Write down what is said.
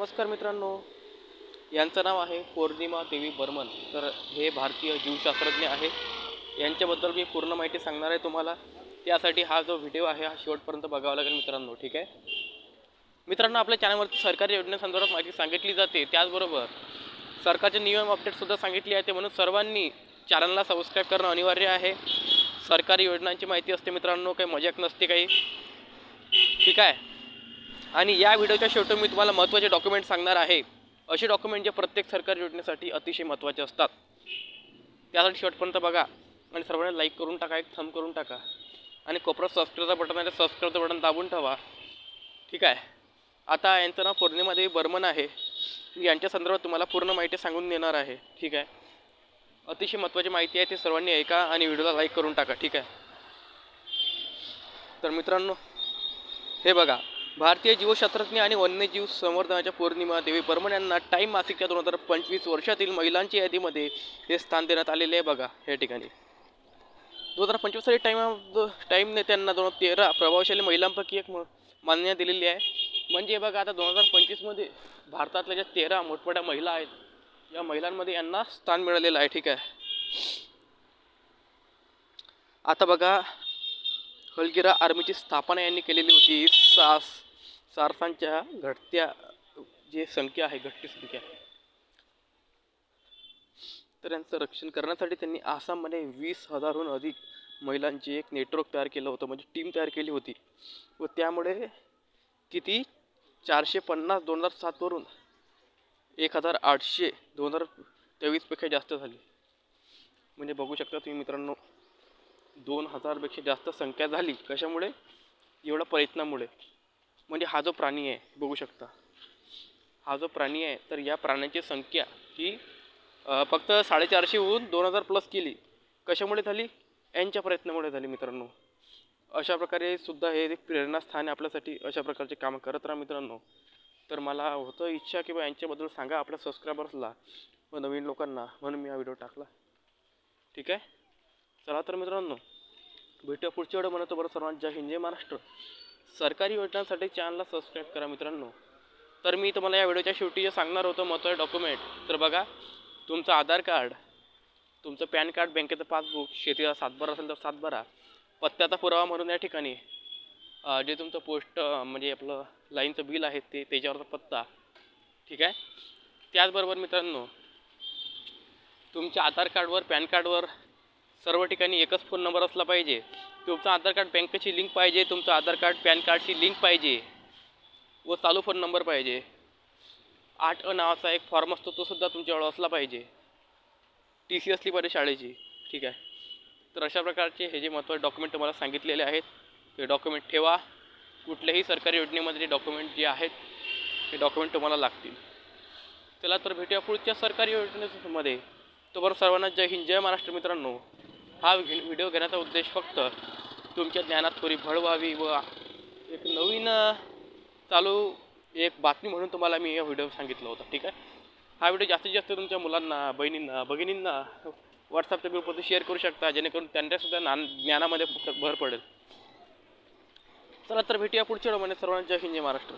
नमस्कार मित्रांनो. यांचं नाव आहे पौर्णिमा देवी बर्मन. तर हे भारतीय जीवशास्त्रज्ञ आहे यांच्याबद्दल मी पूर्ण माहिती सांगणार आहे तुम्हाला. त्यासाठी हा जो व्हिडिओ आहे हा शेवटपर्यंत बघावा लागेल मित्रांनो ठीक आहे? मित्रांनो आपल्या चॅनलवरती सरकारी योजनेसंदर्भात माहिती सांगितली जाते. त्याचबरोबर सरकारचे नियम अपडेटसुद्धा सांगितली आहे. म्हणून सर्वांनी चॅनलला सबस्क्राईब करणं अनिवार्य आहे. सरकारी योजनांची माहिती असते मित्रांनो काही मजाक नसते काही. ठीक आहे? आणि या व्हिडिओच्या शेवटी मी तुम्हाला महत्त्वाचे डॉक्युमेंट सांगणार आहे. असे डॉक्युमेंट जे प्रत्येक सरकारी योजनेसाठी अतिशय महत्त्वाचे असतात. त्यासाठी शेवटपर्यंत बघा आणि सर्वांनी लाईक करून टाका एक थंब करून टाका. आणि कोपऱ्यात सबस्क्राईबचं बटन आहे सबस्क्राईबचं बटन दाबून ठेवा. ठीक आहे? आता यांचं नाव पौर्णिमादेवी बर्मन आहे. मी यांच्या संदर्भात तुम्हाला पूर्ण माहिती सांगून देणार आहे. ठीक आहे? अतिशय महत्त्वाची माहिती आहे ती सर्वांनी ऐका आणि व्हिडिओला लाईक करून टाका. ठीक आहे? तर मित्रांनो हे बघा. भारतीय जीवशास्त्रज्ञ आणि वन्यजीव संवर्धनाच्या पौर्णिमा देवी बर्मन यांना टाईम मासिकच्या दोन हजार पंचवीस वर्षातील महिलांच्या यादीमध्ये हे स्थान देण्यात आलेले आहे बघा या ठिकाणी. दोन हजार पंचवीस साली टाईम टाईमने त्यांना दोन हजार तेरा प्रभावशाली महिलांपैकी एक मान्यता दिलेली आहे. म्हणजे बघा आता दोन हजार पंचवीसमध्ये भारतातल्या ज्या तेरा मोठमोठ्या महिला आहेत या महिलांमध्ये यांना स्थान मिळालेलं आहे ठीक आहे. आता बघा हलगिरा आर्मीची स्थापना यांनी केलेली होती सास सारसांच्या घटत्या जे संख्या आहे घटती संख्या तर यांचं रक्षण करण्यासाठी त्यांनी आसाममध्ये वीस हजारहून अधिक महिलांचे एक नेटवर्क तयार केलं होतं म्हणजे टीम तयार केली होती. व त्यामुळे किती? चारशे पन्नास दोन हजार सातवरून एक हजार आठशे दोन हजार तेवीसपेक्षा जास्त झाली. म्हणजे बघू शकता तुम्ही मित्रांनो दोन हजारपेक्षा जास्त संख्या झाली. कशामुळे? एवढ्या प्रयत्नामुळे. म्हणजे हा जो प्राणी आहे बघू शकता. हा जो प्राणी आहे तर या प्राण्यांची संख्या ही फक्त साडेचारशेहून दोन हजार प्लस केली. कशामुळे झाली? यांच्या प्रयत्नामुळे झाली मित्रांनो. अशा प्रकारे सुद्धा हे एक प्रेरणास्थान आहे आपल्यासाठी अशा प्रकारचे कामं करत राहा मित्रांनो. तर मला होतं इच्छा की बा यांच्याबद्दल सांगा आपल्या सबस्क्रायबर्सला व नवीन लोकांना म्हणून मी हा व्हिडिओ टाकला. ठीक आहे? चला तर मित्रांनो भेटूया पुढच्या वेळी म्हणतो बरं सर्वांच्या जय हिंद जय महाराष्ट्र. सरकारी योजनांसाठी चॅनलला सबस्क्राईब करा मित्रांनो. तर मी तुम्हाला या व्हिडिओच्या शेवटी जे सांगणार होतो महत्त्वाचे डॉक्युमेंट तर बघा तुमचं आधार कार्ड तुमचं पॅन कार्ड बँकेचं पासबुक शेतीचा सातबारा असेल तर सातबारा पत्त्याचा पुरावा म्हणून या ठिकाणी जे तुमचं पोस्ट म्हणजे आपलं लाईनचं बिल आहे ते त्याच्यावरचा पत्ता ठीक आहे? त्याचबरोबर मित्रांनो तुमच्या आधार कार्डवर पॅन कार्डवर सर्व ठिकाणी एकच फोन नंबर असला पाहिजे. तुमचं आधार कार्ड बँकेची लिंक पाहिजे तुमचं आधार कार्ड पॅन कार्डची लिंक पाहिजे. व चालू फोन नंबर पाहिजे. आठ अ नावाचा एक फॉर्म असतो तो सुद्धा तुमच्याजवळ असला पाहिजे. टी सी असली पाहिजे शाळेची. ठीक आहे? तर अशा प्रकारचे हे जे महत्त्वाचे डॉक्युमेंट तुम्हाला सांगितलेले आहेत ते डॉक्युमेंट ठेवा. कुठल्याही सरकारी योजनेमध्ये डॉक्युमेंट जे आहेत ते डॉक्युमेंट तुम्हाला लागतील. चला तर भेटूया पुढच्या सरकारी योजनेमध्ये. तोपर्यंत सर्वांना जय हिंद जय महाराष्ट्र मित्रांनो. हा व्हिडिओ घेण्याचा उद्देश फक्त तुमच्या ज्ञानात थोडी भर व्हावी व एक नवीन चालू एक बातमी म्हणून तुम्हाला मी हा व्हिडिओ सांगितला होता ठीक आहे? हा व्हिडिओ जास्तीत जास्त तुमच्या मुलांना बहिणींना भगिनींना व्हॉट्सअपच्या ग्रुपवरती शेअर करू शकता जेणेकरून त्यांच्यासुद्धा ज्ञान ज्ञानामध्ये भर पडेल. चला तर भेटूया पुढच्या व्हिडिओमध्ये सर्वांना जय हिंद जय महाराष्ट्र.